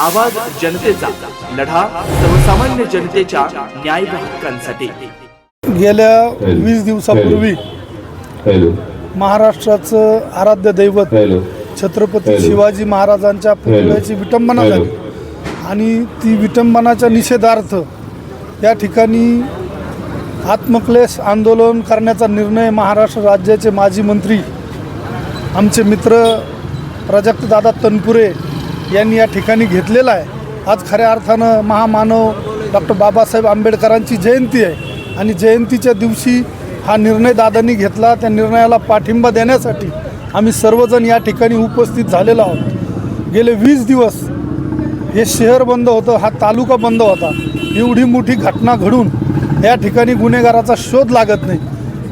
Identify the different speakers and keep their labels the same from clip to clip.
Speaker 1: आवाज जनतेचा लढा सर्वसामान्य जनतेच्या न्याय हक्कांसाठी.
Speaker 2: गेल्या वीस दिवसापूर्वी महाराष्ट्राचं आराध्य दैवत छत्रपती. शिवाजी महाराजांच्या पुतळ्याची विटंबना. झाली. आणि ती विटंबनाच्या निषेधार्थ या ठिकाणी आत्मक्लेश आंदोलन करण्याचा निर्णय महाराष्ट्र राज्याचे माजी मंत्री आमचे मित्र प्राजक्तदादा तनपुरे यांनी या ठिकाणी घेतलेला आहे. आज खऱ्या अर्थानं महामानव डॉक्टर बाबासाहेब आंबेडकरांची जयंती आहे. आणि जयंतीच्या दिवशी हा निर्णय दादांनी घेतला. त्या निर्णयाला पाठिंबा देण्यासाठी आम्ही सर्वजण या ठिकाणी उपस्थित झालेलो आहोत. गेले वीस दिवस हे शहर बंद होतं हा तालुका बंद होता. एवढी मोठी घटना घडून या ठिकाणी गुन्हेगाराचा शोध लागत नाही.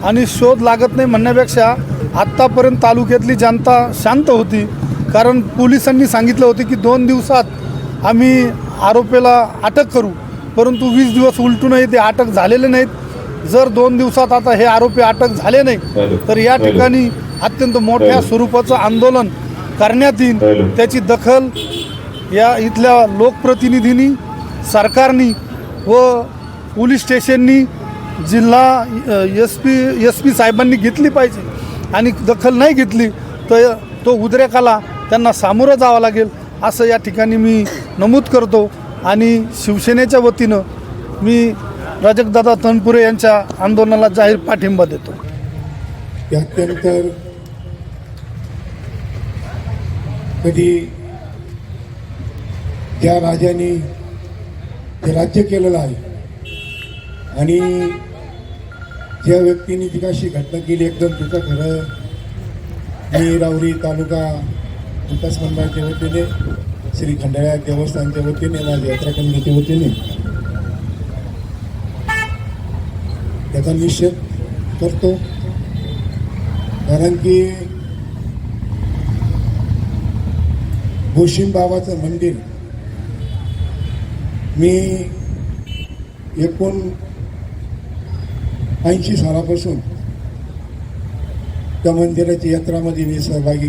Speaker 2: आणि शोध लागत नाही म्हणण्यापेक्षा आत्तापर्यंत तालुक्यातली जनता शांत होती. कारण पोलिसांनी सांगितलं होते की दोन दिवसात आम्ही आरोपीला अटक करू परंतु वीस दिवस उलटूनही ते अटक झालेले नाहीत जर दोन दिवसात आता हे आरोपी अटक झाले नाही. तर या. ठिकाणी अत्यंत मोठ्या. स्वरूपाचं आंदोलन करण्यात येईल. त्याची दखल या इथल्या लोकप्रतिनिधींनी सरकारनी व पोलीस स्टेशननी जिल्हा एस पी एस पी साहेबांनी घेतली पाहिजे आणि दखल नाही घेतली तर तो उद्रेकाला त्यांना सामोरं जावं लागेल असं या ठिकाणी मी नमूद करतो. आणि शिवसेनेच्या वतीनं मी राजकदादा तनपुरे यांच्या आंदोलनाला जाहीर पाठिंबा देतो.
Speaker 3: त्यानंतर कधी त्या राजाने ते राज्य केलेलं आहे आणि ज्या व्यक्तीने तिकाशी घटना केली एकदम तिचं खरं मी रावरी तालुका विकास मंडळाच्या वतीने श्री खंडाळा देवस्थानच्या वतीने माझ्या यात्रा कमिटीच्या वतीने. त्याचा निषेध करतो. कारण की भूषिम बाबाचं मंदिर मी एकूण ऐंशी सालापासून त्या मंदिराची यात्रामध्ये मी सहभागी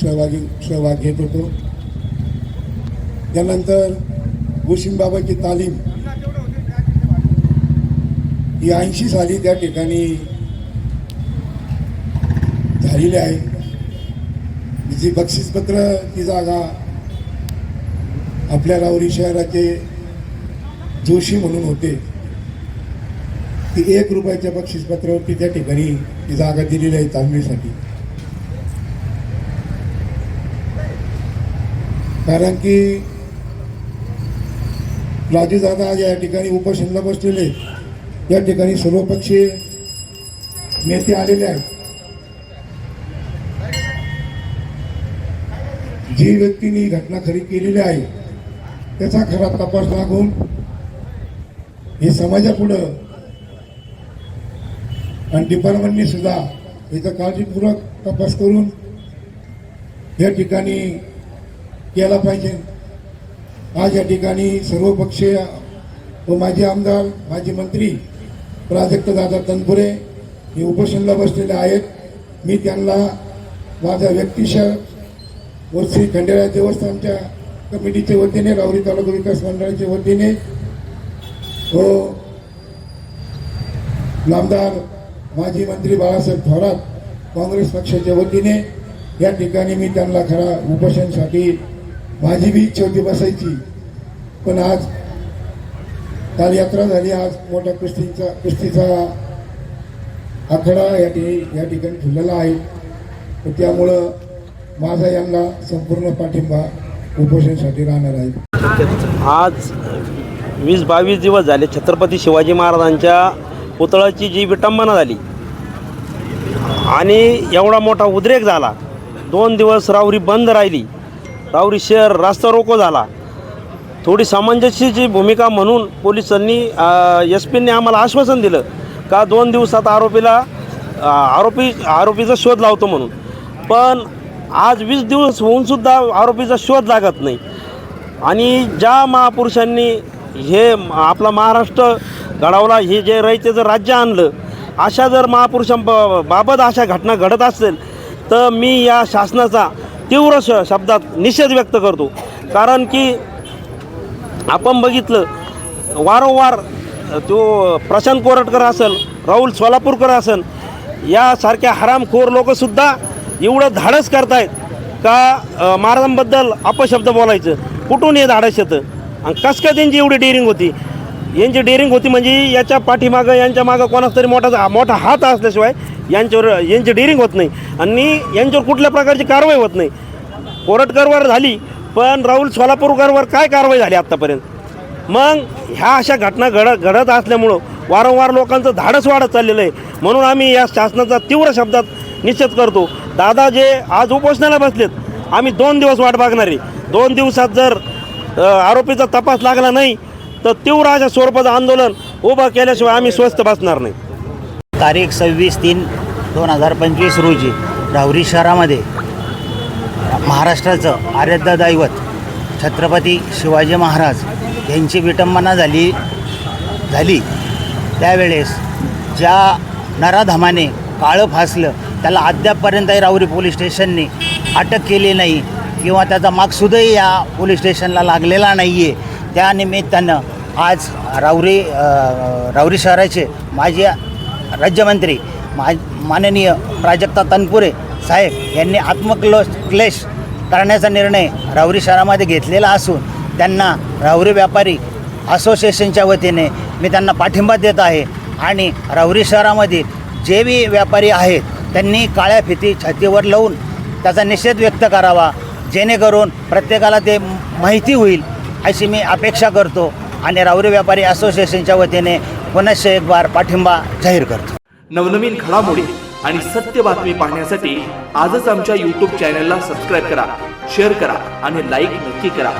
Speaker 3: सहभागी सहभाग घेत होतो. त्यानंतर गोशिंबाबाची तालीम ही ऐंशी साली त्या ठिकाणी झालेली आहे. जी बक्षीसपत्र ती जागा आपल्या रावरी शहराचे जोशी म्हणून होते. ती एक रुपयाच्या बक्षीसपत्रावरती त्या ठिकाणी ती जागा दिलेली आहे तालमीसाठी. कारण की राजू दादा आज या ठिकाणी उपोषणला बसलेले. या ठिकाणी सर्वपक्षीय नेते आलेले आहेत. जी व्यक्तीने ही घटना खरी केलेली आहे त्याचा खरा तपास लागून हे समाजापुढं आणि डिपार्टमेंटनी सुद्धा याचा काळजीपूर्वक तपास करून या ठिकाणी केला पाहिजे. आज या ठिकाणी सर्वपक्षीय व माजी आमदार माजी मंत्री प्राजक्त दादा तनपुरे हे उपोषणला बसलेले आहेत. मी त्यांना माझा व्यक्तिशः व श्री खंडेराय देवस्थानच्या कमिटीच्या वतीने रावरी तालुका विकास मंडळाच्या वतीने व नामदार माजी मंत्री बाळासाहेब थोरात काँग्रेस पक्षाच्या वतीने या ठिकाणी मी त्यांना खरा उपोषणासाठी माझी बी इच्छा होती बसायची. पण आज काल यात्रा झाली आज मोठा कुस्तीचा कुस्तीचा आखाडा या ठिकाणी या ठिकाणी ठेवलेला आहे. तर त्यामुळं माझा यांना संपूर्ण पाठिंबा उपोषणासाठी राहणार आहे.
Speaker 4: आज वीस बावीस दिवस झाले छत्रपती शिवाजी महाराजांच्या पुतळ्याची जी विटंबना झाली आणि एवढा मोठा उद्रेक झाला. दोन दिवस रावरी बंद राहिली. रावरी शहर रास्ता रोको झाला. थोडी सामंजस्याची भूमिका म्हणून पोलिसांनी एस पींनी आम्हाला आश्वासन दिलं का दोन दिवसात आरोपीला आरोपी आरोपीचा शोध लावतो म्हणून. पण आज वीस दिवस होऊनसुद्धा आरोपीचा शोध लागत नाही. आणि ज्या महापुरुषांनी हे आपला महाराष्ट्र घडवला हे जे रयतेचं राज्य आणलं अशा जर महापुरुषांबाबत अशा घटना घडत असेल तर मी या शासनाचा तीव्र श शब्दात निषेध व्यक्त करतो. कारण की आपण बघितलं वारंवार तो प्रशांत कोरटकर असेल राहुल सोलापूरकर असेल यासारख्या हरामखोर लोकंसुद्धा एवढं धाडस करतायत का महाराजांबद्दल अपशब्द बोलायचं? कुठून हे धाडस येतं? आणि कसं काय त्यांची एवढी डेअरिंग होती? यांची डेअरिंग होती म्हणजे याच्या पाठीमागं यांच्या मागं कोणाचा तरी मोठा मोठा हात असल्याशिवाय यांच्यावर यांची डेअरिंग होत नाही. आणि यांच्यावर कुठल्या प्रकारची कारवाई होत नाही. कोरटकरवर झाली पण राहुल सोलापूरकरवर काय कारवाई झाली आत्तापर्यंत? मग ह्या अशा घटना घडत घडत असल्यामुळं वारंवार लोकांचं धाडस वाढत चाललेलं आहे. म्हणून आम्ही या शासनाचा तीव्र शब्दात निषेध करतो. दादा जे आज उपोषणाला बसलेत आम्ही दोन दिवस वाट बघणार. आहे दोन दिवसात जर आरोपीचा तपास लागला नाही तर तीव्र अशा स्वरूपाचं आंदोलन उभं केल्याशिवाय आम्ही स्वस्थ बसणार नाही.
Speaker 5: तारीख सव्वीस तीन दोन हजार पंचवीस रोजी राहुरी शहरामध्ये महाराष्ट्राचं आराध्य दैवत छत्रपती शिवाजी महाराज यांची विटंबना झाली झाली. त्यावेळेस ज्या नराधमाने काळं फासलं त्याला अद्यापपर्यंतही राहुरी पोलीस स्टेशनने अटक केली नाही किंवा त्याचा मागसुद्धाही या पोलीस स्टेशनला लागलेला नाही आहे त्यानिमित्तानं आज राऊरी राऊरी शहराचे माजी राज्यमंत्री मा माननीय प्राजक्ता तनपुरे साहेब यांनी आत्मक्लो क्लेश करण्याचा निर्णय राऊरी शहरामध्ये घेतलेला असून त्यांना राऊरी व्यापारी असोसिएशनच्या वतीने मी त्यांना पाठिंबा देत आहे. आणि राऊरी शहरामध्ये जे बी व्यापारी आहेत त्यांनी काळ्या फिती छातीवर लावून त्याचा निषेध व्यक्त करावा. जेणेकरून प्रत्येकाला ते माहिती होईल अशी मी अपेक्षा करतो. आणि रावरे व्यापारी असोसिएशनच्या वतीने पुनश्च एक बार पाठिंबा जाहीर करतो.
Speaker 1: नवनवीन घडामोडी आणि सत्य बातमी पाहण्यासाठी आजच आमच्या यूट्यूब चॅनलला सबस्क्राईब करा शेअर करा आणि लाईक नक्की करा.